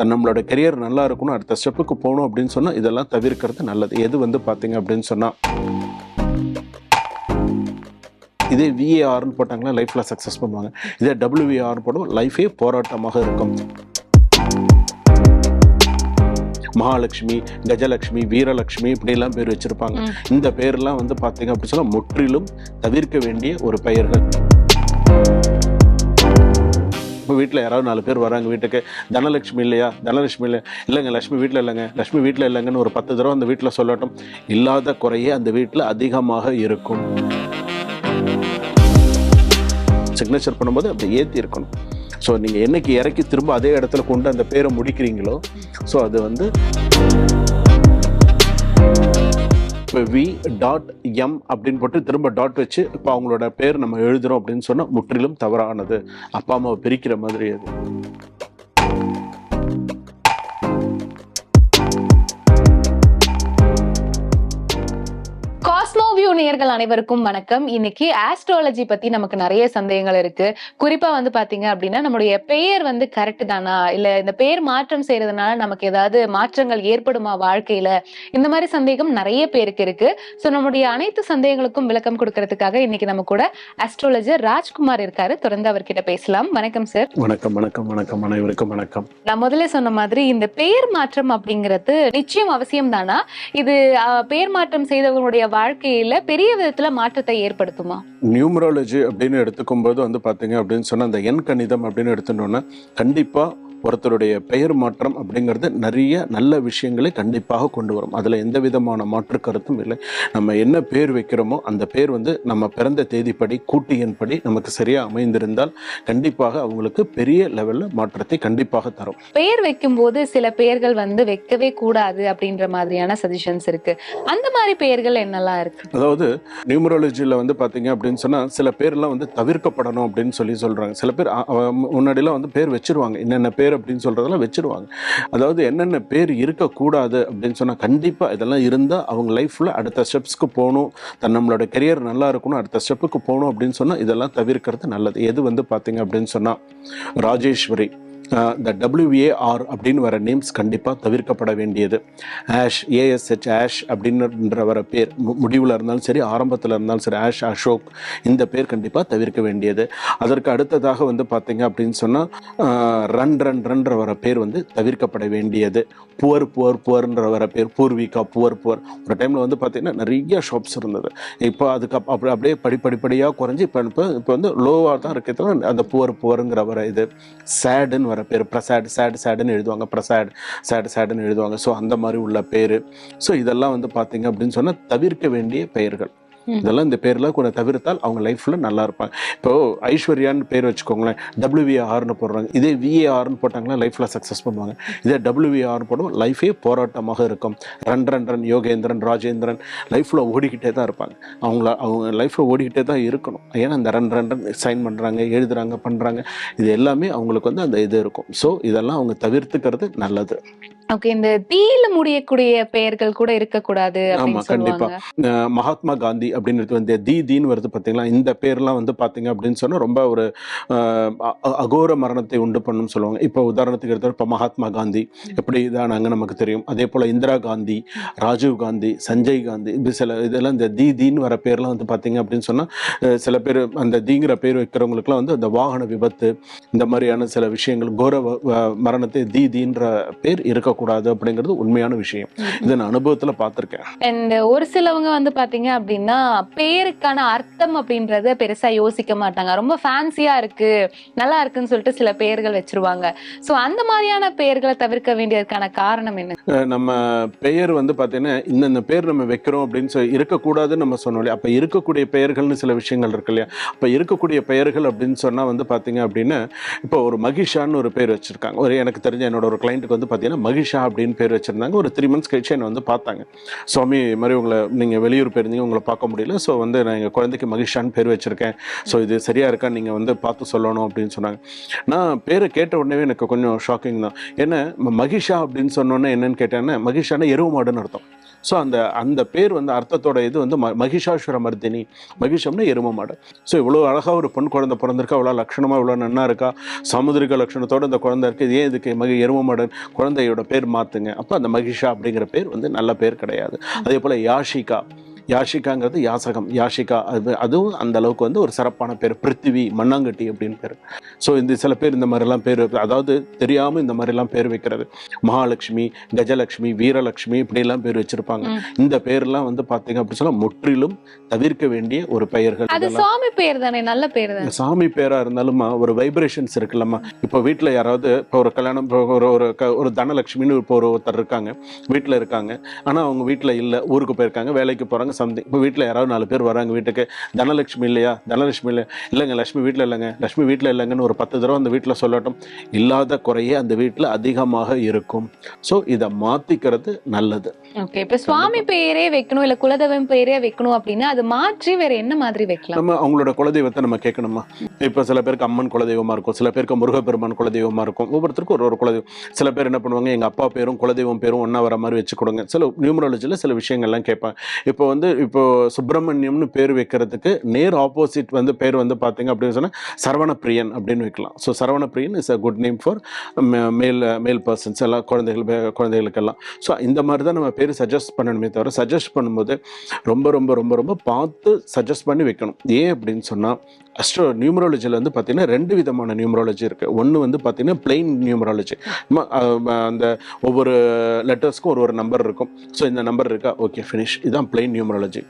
தன் நம்மளோட கெரியர் நல்லா இருக்கணும் அடுத்த ஸ்டெப்புக்கு போகணும் அப்படின்னு சொன்னால் இதெல்லாம் தவிர்க்கிறது நல்லது. எது வந்து பார்த்தீங்க அப்படின்னு சொன்னால் இதே விஏஆர்னு போட்டாங்களா லைஃப்பில் சக்ஸஸ் பண்ணுவாங்க. இதே டபிள்யூவிஆர்னு போடும் லைஃபே போராட்டமாக இருக்கும். மகாலட்சுமி கஜலட்சுமி வீரலட்சுமி இப்படியெல்லாம் பேர் வச்சிருப்பாங்க. இந்த பேர்லாம் வந்து பார்த்தீங்க அப்படின்னு சொன்னால் முற்றிலும் தவிர்க்க வேண்டிய ஒரு பெயர்கள். இப்போ வீட்டில் யாராவது நாலு பேர் வராங்க வீட்டுக்கு. தனலட்சுமி இல்லையா? தனலட்சுமி இல்லை இல்லைங்க லட்சுமி வீட்டில் இல்லைங்க. லட்சுமி வீட்டில் இல்லைங்கன்னு ஒரு பத்து தடவை அந்த வீட்டில் சொல்லட்டும். இல்லாத குறையே அந்த வீட்டில் அதிகமாக இருக்கும். சிக்னேச்சர் பண்ணும்போது அப்படி ஏற்றி இருக்கணும். ஸோ நீங்கள் என்னைக்கு இறக்கி திரும்ப அதே இடத்துல கொண்டு அந்த பேரை முடிக்கிறீங்களோ ஸோ அது வந்து இப்போ வி டாட் எம் அப்படின்னு போட்டு திரும்ப டாட் வச்சு இப்போ அவங்களோட பேர் நம்ம எழுதுகிறோம் அப்படின்னு சொன்னால் முற்றிலும் தவறானது. அப்பா அம்மாவை பிரிக்கிற மாதிரி அது. நேயர்கள் அனைவருக்கும் வணக்கம். இன்னைக்கு ஆஸ்ட்ராலஜி பத்தி நமக்கு நிறைய சந்தேகங்கள் இருக்கு. குறிப்பா வந்து பாத்தீங்க அப்படின்னா நம்மளுடைய பெயர் வந்து கரெக்ட் தானா? இல்ல இந்த பெயர் மாற்றம் செய்யறதுனால நமக்கு ஏதாவது மாற்றங்கள் ஏற்படுமா வாழ்க்கையில? இந்த மாதிரி சந்தேகம் நிறைய பேருக்கு இருக்கு. சோ நம்முடைய அனைத்து சந்தேகங்களுக்கும் விளக்கம் கொடுக்கறதுக்காக இன்னைக்கு நம்ம கூட ஆஸ்ட்ராலஜர் ராஜ்குமார் இருக்காரு. தொடர்ந்து அவர்கிட்ட பேசலாம். வணக்கம் சார் வணக்கம் வணக்கம் வணக்கம் அனைவருக்கும் வணக்கம். நான் முதல்ல சொன்ன மாதிரி இந்த பெயர் மாற்றம் அப்படிங்கிறது நிச்சயம் அவசியம் தானா? இது பெயர் மாற்றம் செய்தவங்களுடைய வாழ்க்கையில பெரிய விதத்துல மாற்றத்தை ஏற்படுத்துமா? நியூமராலஜி அப்படின்னு எடுத்துக்கும் போது வந்து பாத்தீங்க அப்படின்னு சொன்னா அந்த எண் கணிதம் அப்படின்னு எடுத்துட்டோம்னா கண்டிப்பாக ஒருத்தருடைய பெயர் மாற்றம் அப்படிங்கிறது நிறைய நல்ல விஷயங்களை கண்டிப்பாக கொண்டு வரும். அதில் எந்த விதமான மாற்று கருத்தும் இல்லை. நம்ம என்ன பேர் வைக்கிறோமோ அந்த பேர் வந்து நம்ம பிறந்த தேதிப்படி கூட்டு எண்படி நமக்கு சரியாக அமைந்திருந்தால் கண்டிப்பாக அவங்களுக்கு பெரிய லெவலில் மாற்றத்தை கண்டிப்பாக தரும். பெயர் வைக்கும்போது சில பெயர்கள் வந்து வைக்கவே கூடாது அப்படின்ற மாதிரியான சஜஷன்ஸ் இருக்கு. அந்த மாதிரி பெயர்கள் என்னெல்லாம் இருக்கு? அதாவது நியூமராலஜியில் வந்து பார்த்தீங்க அப்படின்னு சொன்னால் சில பேர்லாம் வந்து தவிர்க்கப்படணும் அப்படின்னு சொல்லி சொல்கிறாங்க சில பேர் முன்னாடிலாம் வந்து பேர் வச்சிருவாங்க. என்னென்ன பேர் அப்படின்னு சொல்கிறதெல்லாம் வச்சிருவாங்க. அதாவது என்னென்ன பேர் இருக்கக்கூடாது அப்படின்னு சொன்னால் கண்டிப்பாக இதெல்லாம் இருந்தால் அவங்க லைஃப்பில் அடுத்த ஸ்டெப்ஸ்க்கு போகணும். தன் நம்மளோட கெரியர் நல்லா இருக்கணும் அடுத்த ஸ்டெப்புக்கு போகணும் அப்படின்னு சொன்னால் இதெல்லாம் தவிர்க்கிறது நல்லது. எது வந்து பார்த்தீங்க அப்படின்னு சொன்னால் ராஜேஸ்வரி. இந்த டபிள்யூஏஆர் அப்படின்னு வர நேம்ஸ் கண்டிப்பாக தவிர்க்கப்பட வேண்டியது. ஆஷ் ஏஎஸ்ஹெச் ஆஷ் அப்படின்ற வர பேர் முடிவில் இருந்தாலும் சரி ஆரம்பத்தில் இருந்தாலும் சரி ஆஷ் அசோக் இந்த பேர் கண்டிப்பாக தவிர்க்க வேண்டியது. அதற்கு அடுத்ததாக வந்து பார்த்தீங்க அப்படின்னு சொன்னால் ரன் ரன் ரன்ற வர பேர் வந்து தவிர்க்கப்பட வேண்டியது. புவர் புவர் புவர்ன்ற வர பேர் பூர்விகா புவர் புவர். ஒரு டைமில் வந்து பார்த்தீங்கன்னா நிறைய ஷாப்ஸ் இருந்தது. இப்போ அதுக்கு அப்படி அப்படியே படி படிப்படியாக குறைஞ்சி இப்போ இப்போ இப்போ வந்து லோவாக தான் இருக்கிறதுல அந்த புவர் புவருங்கிற வர இது சேடுன்னு வர பேர். பிரசாட் சேட் சேடுன்னு எழுதுவாங்க. பிரசாட் சேடு சேடுன்னு எழுதுவாங்க. ஸோ அந்த மாதிரி உள்ள பேர். ஸோ இதெல்லாம் வந்து பார்த்தீங்க அப்படின்னு சொன்னால் தவிர்க்க வேண்டிய பெயர்கள். இதெல்லாம் இந்த பேர்லாம் கொஞ்சம் தவிர்த்தால் அவங்க லைஃப்பில் நல்லா இருப்பாங்க. இப்போ ஐஸ்வர்யான்னு பேர் வச்சுக்கோங்களேன் டபிள்யூவிஆர்னு போடுறாங்க. இதே விஏஆர்னு போட்டாங்கன்னா லைஃப்பில் சக்ஸஸ் பண்ணுவாங்க. இதே டபிள்யூவிஆர் போடும் லைஃபே போராட்டமாக இருக்கும். Run run run Yogendran Rajendran லைஃப்பில் ஓடிக்கிட்டே தான் இருப்பாங்க. அவங்கள அவங்க லைஃப்பில் ஓடிக்கிட்டே தான் இருக்கணும். ஏன்னா அந்த ரன் ரன் ரன் சைன் பண்ணுறாங்க எழுதுறாங்க பண்ணுறாங்க இது எல்லாமே அவங்களுக்கு வந்து அந்த இது இருக்கும். ஸோ இதெல்லாம் அவங்க தவிர்த்துக்கிறது நல்லது. ஓகே இந்த தீயில முடியக்கூடிய பெயர்கள் கூட இருக்கக்கூடாது ஆமா கண்டிப்பா. மகாத்மா காந்தி அப்படின்னு வந்து தி தீன்னு வருது பார்த்தீங்களா? இந்த பேர்லாம் வந்து பார்த்தீங்க அப்படின்னு சொன்னா ரொம்ப ஒரு அகோர மரணத்தை உண்டு பண்ணும் சொல்லுவாங்க. இப்போ உதாரணத்துக்கு எடுத்தால் இப்போ மகாத்மா காந்தி எப்படி இதானாங்க நமக்கு தெரியும். அதே போல் இந்திரா காந்தி ராஜீவ் காந்தி சஞ்சய் காந்தி இப்படி சில இதெல்லாம் இந்த தி தீன்னு வர பேர்லாம் வந்து பார்த்தீங்க அப்படின்னு சொன்னால் சில பேர் அந்த தீங்கிற பேர் வைக்கிறவங்களுக்குலாம் வந்து அந்த வாகன விபத்து இந்த மாதிரியான சில விஷயங்கள் கோர மரணத்தை தி தீன்ற பேர் இருக்கக்கூடாது அப்படிங்கிறது உண்மையான விஷயம். இதை நான் அனுபவத்தில் பார்த்துருக்கேன். ஒரு சிலவங்க வந்து பாத்தீங்க அப்படின்னா பேருக்கான அர்த்தம் அப்படின்றத பெருசா யோசிக்க மாட்டாங்க. ரொம்ப ஃபேன்சியா இருக்கு. நல்லா இருக்குன்னு சொல்லிட்டு சில பெயர்கள் வச்சிருவாங்க. ஸோ அந்த மாதிரியான பெயர்களை தவிர்க்க வேண்டியதுக்கான காரணம் என்ன? நம்ம பெயர் வந்து பார்த்தீங்கன்னா இந்தந்த பேர் நம்ம வைக்கிறோம் அப்படின்னு சொல்லி இருக்கக்கூடாதுன்னு நம்ம சொன்னோம் இல்லையா? அப்போ இருக்கக்கூடிய பெயர்கள்னு சில விஷயங்கள் இருக்கு இல்லையா? அப்போ இருக்கக்கூடிய பெயர்கள் அப்படின்னு சொன்னால் வந்து பார்த்தீங்க அப்படின்னா இப்போ ஒரு மகிஷான்னு ஒரு பேர் வச்சுருக்காங்க. ஒரு எனக்கு தெரிஞ்ச என்னோட ஒரு கிளைண்ட்டுக்கு வந்து பார்த்தீங்கன்னா மகிஷா அப்படின்னு பேர் வச்சுருந்தாங்க. ஒரு த்ரீ மந்த்ஸ் கழிச்சு என்னை வந்து பார்த்தாங்க. சுவாமி மாதிரி உங்களை நீங்கள் வெளியூர் போயிருந்தீங்க உங்களை பார்க்க முடியல. ஸோ வந்து நான் எங்கள் குழந்தைக்கு மகிஷான்னு பேர் வச்சுருக்கேன். ஸோ இது சரியாக இருக்கா? நீங்கள் வந்து பார்த்து சொல்லணும் அப்படின்னு சொன்னாங்க. நான் பேரை கேட்ட உடனே எனக்கு கொஞ்சம் ஷாக்கிங் தான். என்ன மகிஷா அப்படின்னு சொன்னோன்னே என்னன்னு கேட்டேன்னா மகிஷானா எருவு மாடுன்னு அர்த்தம். ஸோ அந்த அந்த பேர் வந்து அர்த்தத்தோட இது வந்து ம மகிஷாசுர மர்தினி மகிஷம்னா எரும மாடு. ஸோ இவ்வளோ அழகாக ஒரு பெண் குழந்தை பிறந்திருக்கா? இவ்வளோ லட்சணமாக இவ்வளோ நன்னா இருக்கா? சமுதிரிக லட்சணத்தோடு இந்த குழந்தை இருக்குது ஏன் இதுக்கு மகி எரும மாடன் குழந்தையோட பேர் மாற்றுங்க அப்போ அந்த மகிஷா அப்படிங்கிற பேர் வந்து நல்ல பேர் கிடையாது. அதே போல் யாஷிகா. யாஷிகாங்கிறது யாசகம். யாஷிகா அது அதுவும் அந்த அளவுக்கு வந்து ஒரு சிறப்பான பேர். பிருத்திவி மண்ணாங்கட்டி அப்படின்னு பேர். ஸோ இந்த சில பேர் இந்த மாதிரிலாம் பேர் அதாவது தெரியாமல் இந்த மாதிரிலாம் பேர் வைக்கிறது. மகாலட்சுமி கஜலட்சுமி வீரலட்சுமி இப்படியெல்லாம் பேர் வச்சிருப்பாங்க. இந்த பேர்லாம் வந்து பார்த்தீங்க அப்படின்னு சொன்னா முற்றிலும் தவிர்க்க வேண்டிய ஒரு பெயர்கள் அது சுவாமி பேர் தானே நல்ல பேர் தானே. சாமி பேரா இருந்தாலும்மா ஒரு வைப்ரேஷன்ஸ் இருக்குல்லம்மா. இப்போ வீட்டில் யாராவது இப்போ ஒரு கல்யாணம் இப்போ ஒரு ஒரு ஒரு தனலட்சுமின்னு இப்போ ஒரு ஒருத்தர் இருக்காங்க வீட்டில் இருக்காங்க. ஆனால் அவங்க வீட்டில் இல்லை ஊருக்கு போயிருக்காங்க வேலைக்கு போகிறாங்க சம்திங் இப்போ வீட்டில் யாராவது நாலு பேர் வராங்க வீட்டுக்கு. தனலட்சுமி இல்லையா? தனலட்சுமி இல்லை இல்லைங்க லட்சுமி வீட்டில் இல்லைங்க. லட்சுமி வீட்டில் இல்லைங்கன்னு ஒரு பத்து தடவை அந்த வீட்டில் சொல்லட்டும். இல்லாத குறையே அந்த வீட்டில் அதிகமாக இருக்கும். ஸோ இதை மாற்றிக்கிறது நல்லது. ஓகே இப்ப சுவாமி பெயரே வைக்கணும் இல்ல குலதெய்வம் பெயரே வைக்கணும் அப்படின்னா அது மாற்றி வேற என்ன மாதிரி வைக்கலாம்? நம்ம அவங்களோட குலதெய்வத்தை நம்ம கேட்கணுமா? இப்போ சில பேருக்கு அம்மன் குலதெய்வமா இருக்கும் சில பேருக்கு முருகப்பெருமான் குலதெய்வமா இருக்கும். ஒவ்வொருத்தருக்கும் ஒரு ஒரு குலதெய்வம். சில பேர் என்ன பண்ணுவாங்க எங்க அப்பா பேரும் குலதெய்வம் பேரும் ஒண்ணா வர மாதிரி வச்சு கொடுங்க. சில நியூமராலஜியில் சில விஷயங்கள்லாம் கேட்பாங்க. இப்போ வந்து இப்போ சுப்பிரமணியம்னு பேர் வைக்கிறதுக்கு நேர் ஆப்போசிட் வந்து பேர் வந்து பார்த்தீங்க அப்படின்னு சொன்னால் சரவணப்பிரியன் அப்படின்னு வைக்கலாம். So Saravanapriyan is a good name for male male persons எல்லாம் குழந்தைகள் குழந்தைகளுக்கெல்லாம். ஸோ இந்த மாதிரி தான் நம்ம பேர் சஜஸ்ட் பண்ணணுமே தவிர சஜஸ்ட் பண்ணும்போது ரொம்ப ரொம்ப ரொம்ப ரொம்ப பார்த்து சஜஸ்ட் பண்ணி வைக்கணும். ஏன் அப்படின்னு சொன்னால் அஸ்ட்ரோ நியூமராலஜியில் வந்து பார்த்தீங்கன்னா ரெண்டு விதமான நியூமராலஜி இருக்குது ஒன்று வந்து பார்த்தீங்கன்னா பிளெயின் நியூமராலஜி அந்த ஒவ்வொரு லெட்டர்ஸ்க்கும் ஒரு ஒரு நம்பர் இருக்கும். ஸோ இந்த நம்பர் இருக்கா? ஓகே ஃபினிஷ் இதுதான் பிளெயின் நியூமராலஜி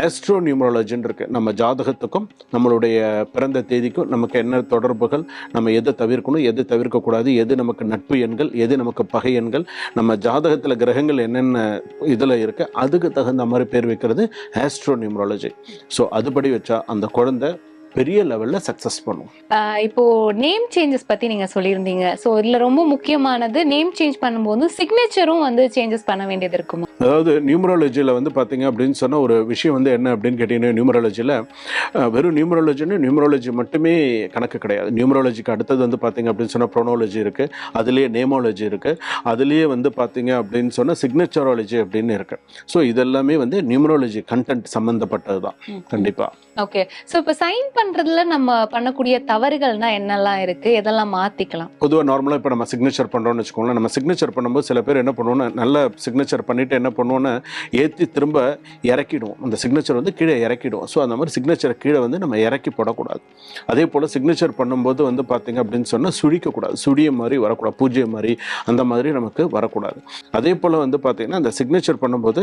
ஆஸ்ட்ரோ நியூமராலஜின்னு இருக்குது நம்ம ஜாதகத்துக்கும் நம்மளுடைய பிறந்த தேதிக்கும் நமக்கு என்ன தொடர்புகள் நம்ம எதை தவிர்க்கணும் எது தவிர்க்கக்கூடாது எது நமக்கு நட்பு எண்கள் எது நமக்கு பகை எண்கள் நம்ம ஜாதகத்தில் கிரகங்கள் என்னென்ன இதில் இருக்குது அதுக்கு தகுந்த மாதிரி பேர் வைக்கிறது ஆஸ்ட்ரோ நியூமராலஜி ஸோ அதுபடி வச்சா அந்த குழந்தை பெரிய லெவலில் சக்ஸஸ் பண்ணும். இப்போ நேம் சேஞ்சஸ் பத்தி நீங்க சொல்லியிருந்தீங்க. சோ இதுல ரொம்ப முக்கியமானது நேம் சேஞ்ச் பண்ணும்போது சிக்னேச்சரும் வந்து சேஞ்சஸ் பண்ண வேண்டியது இருக்குமா? அதாவது நியூமராலஜியில் வந்து பார்த்தீங்க அப்படின்னு சொன்ன ஒரு விஷயம் வந்து என்ன அப்படின்னு கேட்டிங்கன்னா நியூமராலஜியில் வெறும் நியூமராலஜின்னு நியூமராலஜி மட்டுமே கணக்கு கிடையாது. நியூமராலஜிக்கு அடுத்தது வந்து பார்த்தீங்க அப்படின்னு சொன்னால் ப்ரொனோலஜி இருக்குது அதுலேயே நேமாலஜி இருக்குது அதுலேயே வந்து பார்த்தீங்க அப்படின்னு சொன்னால் சிக்னேச்சராலஜி அப்படின்னு இருக்குது ஸோ இதெல்லாமே வந்து நியூமராலஜி கண்டென்ட் சம்மந்தப்பட்டது தான் கண்டிப்பாக ஓகே சோ இப்ப சைன் பண்றதுல நம்ம பண்ணக்கூடிய தவறுகள்னா என்னெல்லாம் இருக்கு? எதெல்லாம் மாத்திக்கலாம்? பொதுவாக நார்மலாக இப்போ நம்ம சிக்னேச்சர் பண்ணுறோம்னு வச்சுக்கோங்களேன். நம்ம சிக்னேச்சர் பண்ணும்போது சில பேர் என்ன பண்ணுவோம்னா நல்ல சிக்னேச்சர் பண்ணிவிட்டு என்ன பண்ணுவோன்னா ஏற்றி திரும்ப இறக்கிடுவோம். அந்த சிக்னேச்சர் வந்து கீழே இறக்கிடுவோம். ஸோ அந்த மாதிரி சிக்னேச்சரை கீழே வந்து நம்ம இறக்கி போடக்கூடாது. அதே போல் சிக்னேச்சர் பண்ணும்போது வந்து பார்த்தீங்க அப்படின்னு சொன்னால் சுழிக்கக்கூடாது. சுழிய மாதிரி வரக்கூடாது. பூஜ்ஜியம் மாதிரி அந்த மாதிரி நமக்கு வரக்கூடாது. அதே போல் வந்து பார்த்தீங்கன்னா அந்த சிக்னேச்சர் பண்ணும்போது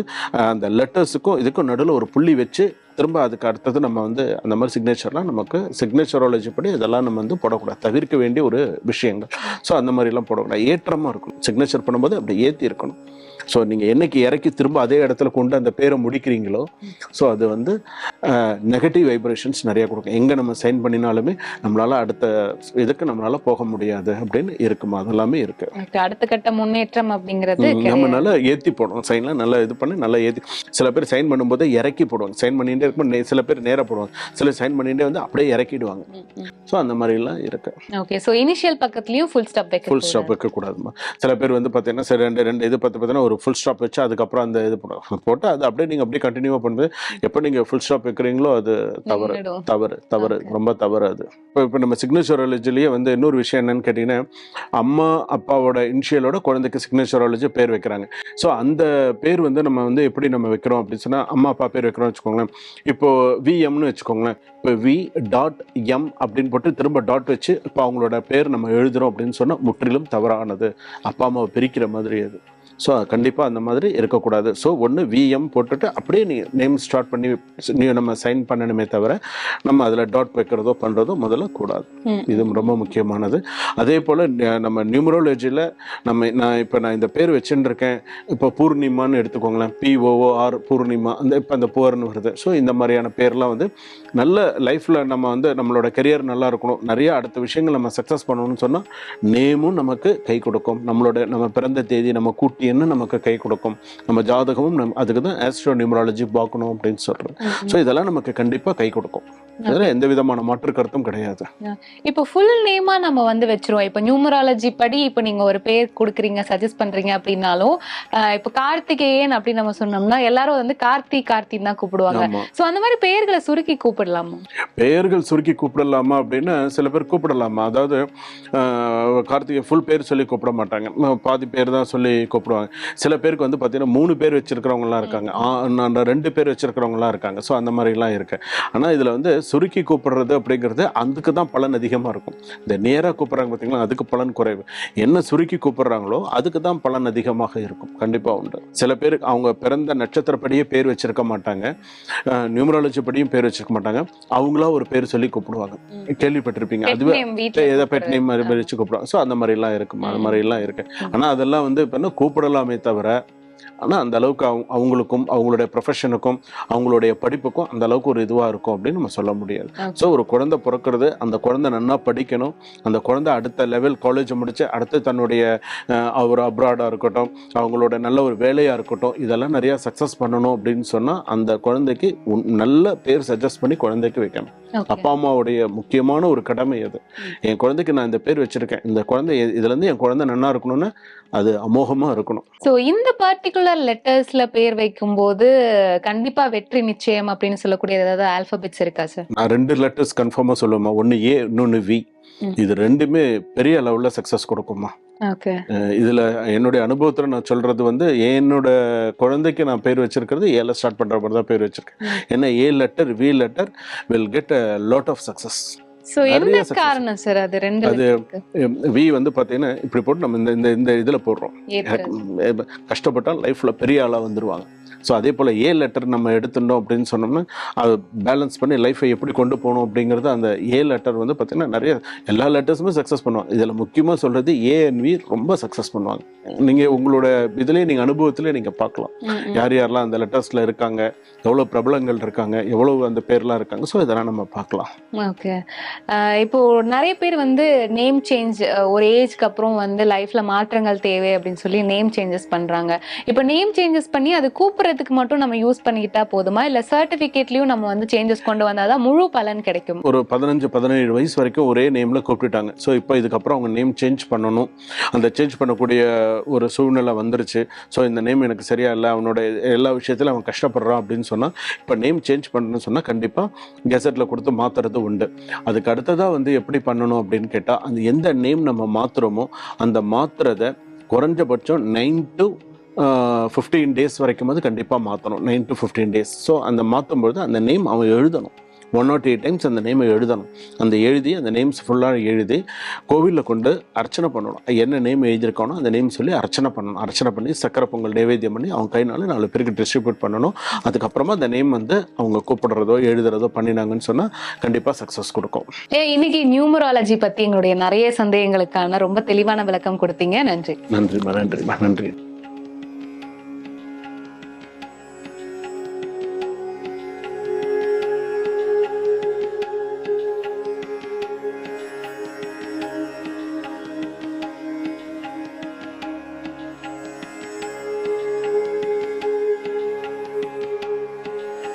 அந்த லெட்டர்ஸுக்கும் இதுக்கும் நடுவில் ஒரு புள்ளி வச்சு திரும்ப அதுக்கு அடுத்தது நம்ம வந்து அந்த மாதிரி சிக்னேச்சர்லாம் நமக்கு சிக்னேச்சராலஜி படி இதெல்லாம் நம்ம வந்து போடக்கூடாது. தவிர்க்க வேண்டிய ஒரு விஷயங்கள். ஸோ அந்த மாதிரிலாம் போடக்கூடாது. ஏற்றமாக இருக்கணும். சிக்னேச்சர் பண்ணும்போது அப்படி ஏற்றி இருக்கணும். ஸோ நீங்கள் என்னைக்கு இறக்கி திரும்ப அதே இடத்துல கொண்டு அந்த பேரை முடிக்கிறீங்களோ ஸோ அது வந்து நெகட்டிவ் வைப்ரேஷன்ஸ் நிறைய கொடுக்கும். எங்கே நம்ம சைன் பண்ணினாலுமே நம்மளால் அடுத்த இதுக்கு நம்மளால் போக முடியாது அப்படின்னு இருக்குமா? அதெல்லாமே இருக்குது Okay, அடுத்த கட்ட முன்னேற்றம் அப்படிங்கிறது நம்ம நல்லா ஏற்றி போடுவோம். சைன்லாம் நல்லா இது பண்ணி நல்லா ஏற்றி சில பேர் சைன் பண்ணும்போது இறக்கி போடுவாங்க. சைன் பண்ணிகிட்டே இருக்கும்போது நே- சில பேர் நேராக போடுவாங்க. சில சைன் பண்ணிகிட்டே வந்து அப்படியே இறக்கிடுவாங்க. ஸோ அந்த மாதிரிலாம் இருக்கு. ஓகே சோ இனிஷியல் பக்கத்துலயும் ஃபுல் ஸ்டாப் வைக்க ஃபுல் ஸ்டாப் வைக்கக்கூடாதுமா. சில பேர் வந்து பார்த்தீங்கன்னா சரி ரெண்டு ரெண்டு இது பார்த்து பார்த்தீங்கன்னா ஒரு ஃபுல் ஸ்டாப் வச்சு அதுக்கப்புறம் அந்த இது போட்டு அது அப்படியே நீங்கள் அப்படியே கண்டினியூவாக பண்ணும்போது எப்போ நீங்கள் ஃபுல் ஸ்டாப் வைக்கிறீங்களோ அது தவறு. தவறு தவறு ரொம்ப தவறு அது. இப்போ இப்போ நம்ம சிக்னேச்சராலஜிலேயே வந்து இன்னொரு விஷயம் என்னன்னு கேட்டிங்கன்னா அம்மா அப்பாவோட இனிஷியலோட குழந்தைக்கு சிக்னேச்சராலஜி பேர் வைக்கிறாங்க. ஸோ அந்த பேர் வந்து நம்ம வந்து எப்படி நம்ம வைக்கிறோம் அப்படின்னு சொன்னால் அம்மா அப்பா பேர் வைக்கிறோம் வச்சுக்கோங்களேன். இப்போ விஎம்னு வச்சுக்கோங்களேன். இப்போ வி டாட் எம் அப்படின்னு போட்டு திரும்ப டாட் வச்சு இப்போ அவங்களோட பேர் நம்ம எழுதுறோம் அப்படின்னு சொன்னால் முற்றிலும் தவறானது. அப்பா அம்மாவை பிரிக்கிற மாதிரி அது. ஸோ கண்டிப்பாக அந்த மாதிரி இருக்கக்கூடாது. ஸோ ஒன்று விஎம் போட்டுட்டு அப்படியே நீ நேம் ஸ்டார்ட் பண்ணி நீ நம்ம சைன் பண்ணணுமே தவிர நம்ம அதில் டாட் வைக்கிறதோ பண்ணுறதோ முதல்ல கூடாது. இது ரொம்ப முக்கியமானது. அதே போல் நம்ம நியூமரோலஜியில் நம்ம நான் இப்போ நான் இந்த பேர் வச்சுட்டு இருக்கேன் இப்போ பூர்ணிமான்னு எடுத்துக்கோங்களேன். பிஓஓஆர் பூர்ணிமா அந்த இப்போ அந்த புவர்னு வருது. ஸோ இந்த மாதிரியான பேர்லாம் வந்து நல்ல லைஃப்பில் நம்ம வந்து நம்மளோட கெரியர் நல்லா இருக்கணும். நிறைய அடுத்த விஷயங்கள் நம்ம சக்ஸஸ் பண்ணணும்னு சொன்னால் நேமும் நமக்கு கை கொடுக்கும். நம்மளோட நம்ம பிறந்த தேதி நம்ம கூட்டி என்ன நமக்கு கை கொடுக்கும்? நம்ம ஜாதகமும் நம் அதுக்கு தான் ஆஸ்ட்ரோ நியூமராலஜி பார்க்கணும் அப்படின்னு சொல்கிறேன் ஸோ இதெல்லாம் நமக்கு கண்டிப்பாக கை கொடுக்கும். அதில் எந்த விதமான மாற்று கருத்தும் கிடையாது. இப்போ ஃபுல் நேமா நம்ம வந்து வச்சிருவோம். இப்போ நியூமராலஜி படி இப்போ நீங்க ஒரு பேர் கொடுக்குறீங்க சஜஸ்ட் பண்றீங்க அப்படின்னாலும் இப்போ கார்த்திகேயன் அப்படின்னு நம்ம சொன்னோம்னா எல்லாரும் வந்து கார்த்தி கார்த்தின்னு தான் கூப்பிடுவாங்க. சோ அந்த மாதிரி பெயர்களை சுருக்கி கூப்பிடலாமா? பெயர்கள் சுருக்கி கூப்பிடலாமா அப்படின்னு சில பேர் கூப்பிடலாமா? அதாவது கார்த்திகை ஃபுல் பேர் சொல்லி கூப்பிட மாட்டாங்க. பாதி பேர் தான் சொல்லி கூப்பிடுவாங்க. சில பேருக்கு வந்து பார்த்தீங்கன்னா மூணு பேர் வச்சிருக்கிறவங்கலாம் இருக்காங்க. ரெண்டு பேர் வச்சிருக்கிறவங்கலாம் இருக்காங்க. ஸோ அந்த மாதிரிலாம் இருக்கு. ஆனால் இதில் வந்து சுருக்கி கூப்பிடுறது அப்படிங்கிறது அதுக்கு தான் பலன் அதிகமாக இருக்கும். இந்த நேராக கூப்பிட்றாங்க பார்த்தீங்களா அதுக்கு பலன் குறைவு. என்ன சுருக்கி கூப்பிடுறாங்களோ அதுக்கு தான் பலன் அதிகமாக இருக்கும். கண்டிப்பாக உண்டு. சில பேருக்கு அவங்க பிறந்த நட்சத்திரப்படியே பேர் வச்சிருக்க மாட்டாங்க. நியூமராலஜி படியும் பேர் வச்சிருக்க மாட்டாங்க. அவங்களா ஒரு பேர் சொல்லி கூப்பிடுவாங்க. கேள்விப்பட்டிருப்பீங்க. அதுவே ஏதோ பெட் நேம் மாதிரி. வச்சு கூப்பிடுவாங்க. ஸோ அந்த மாதிரிலாம் இருக்குமா அந்த மாதிரிலாம் இருக்கு. ஆனால் அதெல்லாம் வந்து இப்போ என்ன கூப்பிடலாமே தவிர ஆனால் அந்த அளவுக்கு அவங்க அவங்களுக்கும் அவங்களுடைய ப்ரொஃபஷனுக்கும் அவங்களுடைய படிப்புக்கும் அந்த அளவுக்கு ஒரு இதுவாக இருக்கும் அப்படின்னு நம்ம சொல்ல முடியாது. ஸோ ஒரு குழந்தை பிறக்கிறது அந்த குழந்தை நன்னா படிக்கணும். அந்த குழந்தை அடுத்த லெவல் காலேஜ் முடிச்சு அடுத்து தன்னுடைய அஹ், ஒரு அப்ராடாக இருக்கட்டும் அவங்களோட நல்ல ஒரு வேலையாக இருக்கட்டும் இதெல்லாம் நிறையா சக்ஸஸ் பண்ணணும் அப்படின்னு சொன்னால் அந்த குழந்தைக்கு நல்ல பேர் சஜஸ்ட் பண்ணி குழந்தைக்கு வைக்கணும். அப்பா அம்மாவுடைய முக்கியமான ஒரு கடமை அது. என் குழந்தைக்கு நான் இந்த பேர் வச்சிருக்கேன். இந்த குழந்தை இதுல இருந்து என் குழந்தை நன்னா இருக்கணும்னு அது அமோகமா இருக்கணும். சோ இந்த பர்டிகுலர் லெட்டர்ஸ்ல பேர் வைக்கும்போது கண்டிப்பா வெற்றி நிச்சயம் அப்படின்னு சொல்லக்கூடிய ஏதாவது ஆல்பபெட்ஸ் இருக்கா சார் நான் ரெண்டு லெட்டர்ஸ் கன்ஃபார்மா சொல்லுவேமா ஒன்னு ஏ இன்னொன்னு வி. இது ரெண்டுமே பெரிய லெவல்ல சக்சஸ் கொடுக்குமா இதுல என்னுடைய அனுபவத்துல நான் சொல்றது வந்து என்னோட குழந்தைக்கு நான் பேர் வச்சிருக்கிறது ஏல ஸ்டார்ட் பண்ற மாதிரி தான் பேர் வச்சிருக்கேன். ஏன்னா A letter V letter will get a lot of success so என்ன. காரணம் சார் அது ரெண்டு அது? வி வந்து பாத்தீங்கன்னா இப்படி போட்டு நம்ம இந்த இந்த இதுல போடுறோம் கஷ்டப்பட்டால் லைஃப்பில் பெரிய ஆளாக வந்துருவாங்க ஸோ அதே போல் ஏ லெட்டர் நம்ம எடுத்துட்டோம் அப்படின்னு சொன்னோம்னா அது பேலன்ஸ் பண்ணி லைஃப்பை எப்படி கொண்டு போகணும் அப்படிங்கிறது அந்த ஏ லெட்டர் வந்து பார்த்திங்கன்னா நிறைய எல்லா லெட்டர்ஸுமே சக்ஸஸ் பண்ணுவாங்க. இதில் முக்கியமாக சொல்கிறது ஏஎன்வி ரொம்ப சக்ஸஸ் பண்ணுவாங்க. நீங்கள் உங்களோட இதுலேயே நீங்கள் அனுபவத்திலே நீங்கள் பார்க்கலாம். யார் யாரெல்லாம் அந்த லெட்டர்ஸில் இருக்காங்க எவ்வளோ பிரபலங்கள் இருக்காங்க எவ்வளோ அந்த பேர்லாம் இருக்காங்க. ஸோ இதெல்லாம் நம்ம பார்க்கலாம். ஓகே இப்போ நிறைய பேர் வந்து நேம் சேஞ்ச் ஒரு ஏஜ்க்கு அப்புறம் வந்து லைஃப்ல மாற்றங்கள் தேவை அப்படின்னு சொல்லி நேம் சேஞ்சஸ் பண்றாங்க. இப்போ நேம் சேஞ்சஸ் பண்ணி அது கூப்பிடுறதுக்கு மட்டும் நம்ம யூஸ் பண்ணிக்கிட்டா போதுமா? இல்ல சர்டிபிகேட்லயும் நம்ம வந்து சேஞ்சஸ் கொண்டு வந்தாதான் முழு பலன் கிடைக்கும்? ஒரு பதினஞ்சு பதினேழு வயசு வரைக்கும் ஒரே நேமில் கூப்பிட்டுட்டாங்க. ஸோ இப்போ இதுக்கப்புறம் அவங்க நேம் சேஞ்ச் பண்ணணும். அந்த சேஞ்ச் பண்ணக்கூடிய ஒரு சூழ்நிலை வந்துருச்சு. ஸோ இந்த நேம் எனக்கு சரியா இல்லை. அவனோட எல்லா விஷயத்திலும் அவன் கஷ்டப்படுறான் அப்படின்னு சொன்னால் இப்போ நேம் சேஞ்ச் பண்ணணும்னு சொன்னால் கண்டிப்பாக கெசட்டில் கொடுத்து மாற்றுறது உண்டு. அதுக்கு அடுத்ததாக வந்து எப்படி பண்ணணும் அப்படின்னு கேட்டால் அந்த எந்த நேம் நம்ம மாற்றுறோமோ அந்த மாற்றுறத குறைஞ்சபட்சம் நைன் டு ஃபிஃப்டீன் டேஸ் வரைக்கும் வந்து கண்டிப்பாக மாற்றணும் nine to fifteen days so அந்த மாற்றும்பொழுது அந்த நேம் அவன் எழுதணும். ஒன் நாட் எயிட் டைம்ஸ் அந்த நேமை எழுதணும். அந்த எழுதி அந்த நேம்ஸ் ஃபுல்லாக எழுதி கோவிலில் கொண்டு அர்ச்சனை பண்ணணும். என்ன நேம் எழுதியிருக்கானோ அந்த நேம் சொல்லி அர்ச்சனை பண்ணணும். அர்ச்சனை பண்ணி சக்கரை பொங்கல் நைவேத்தியம் பண்ணி அவங்க கைனால நாலு பேருக்கு டிஸ்ட்ரிபியூட் பண்ணணும். அதுக்கப்புறமா அந்த நேம் வந்து அவங்க கூப்பிடுறதோ எழுதுறதோ பண்ணினாங்கன்னு சொன்னால் கண்டிப்பாக சக்ஸஸ் கொடுக்கும். இன்னைக்கு நியூமராலஜி பத்தி எங்களுடைய நிறைய சந்தேகங்களுக்கான ரொம்ப தெளிவான விளக்கம் கொடுத்தீங்க. நன்றி. நன்றிம்மா நன்றிம்மா நன்றி.